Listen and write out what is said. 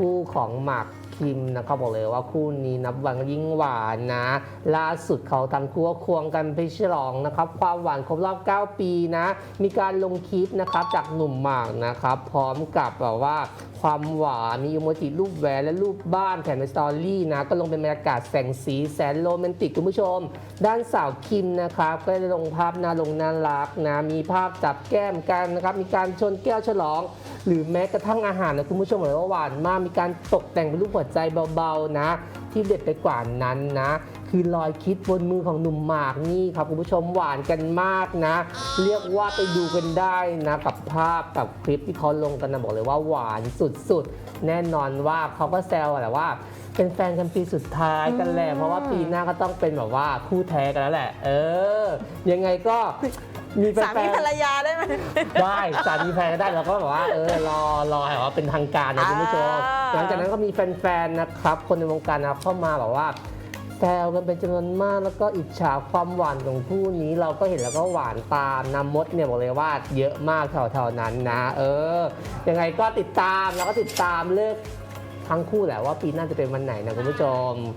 คู่ของหมากคิมนะครับบอกเลยว่าคู่นี้นับวันยิ่งหวานนะ ล่าสุดเขาทั้งคู่ควงกันไปฉลองนะครับ ความหวานครบรอบ 9 ปีนะ มีการลงคลิปนะครับจากหนุ่มหมากนะครับ พร้อมกับแบบว่าความหวานมีอีโมจิรูปแหวนและรูปบ้านแถมในสตอรี่นะ ก็ลงเป็นบรรยากาศแสงสีแสนโรแมนติกคุณผู้ชม ด้านสาวคิมนะครับ ก็ได้ลงภาพน่าลงน่ารักนะ มีภาพจับแก้มกันนะครับ มีการชนแก้วฉลอง หรือแม้กระทั่งอาหารนะคุณผู้ชมบอกเลยว่าหวานมากมีการตกแต่งเป็นรูปหัวใจเบาๆนะ ที่เด็ดไปกว่านั้นนะ คือรอยคิดบนมือของหนุ่มหมากนี่ครับคุณผู้ชมหวานกันมากนะ เรียกว่าไปดูกันได้นะกับภาพกับคลิปที่เขาลงกันนะบอกเลยว่าหวานสุดๆ แน่นอนว่าเขาก็แซวแหละว่า เป็นแฟนกันปีสุดท้ายกันแหละเพราะว่าปีหน้าก็ต้องเป็นแบบว่าคู่แท้กันแล้วแหละ เออ ยังไงก็มีแฟสานมีภรรยาได้ไหมๆได้สามีแฟนก็ได้แล้วก็แบบว่าเออรอรอแบบว่าเป็นทางการนะคุณผู้ชมอ่าหลังจากนั้นก็มีแฟนๆนะครับคนในวงการนะครับเข้ามาแบบว่า แซวกันเป็นจำนวนมากแล้วก็อิจฉาความหวานของคู่นี้เราก็เห็นแล้วก็หวานตามน้ำมดเนี่ยบอกเลยว่าเยอะมากแถวๆนั้นนะ เออ ยังไงก็ติดตามแล้วก็ติดตามเลือกทั้งคู่แหละว่าปีหน้าจะเป็นวันไหนนะคุณผู้ชม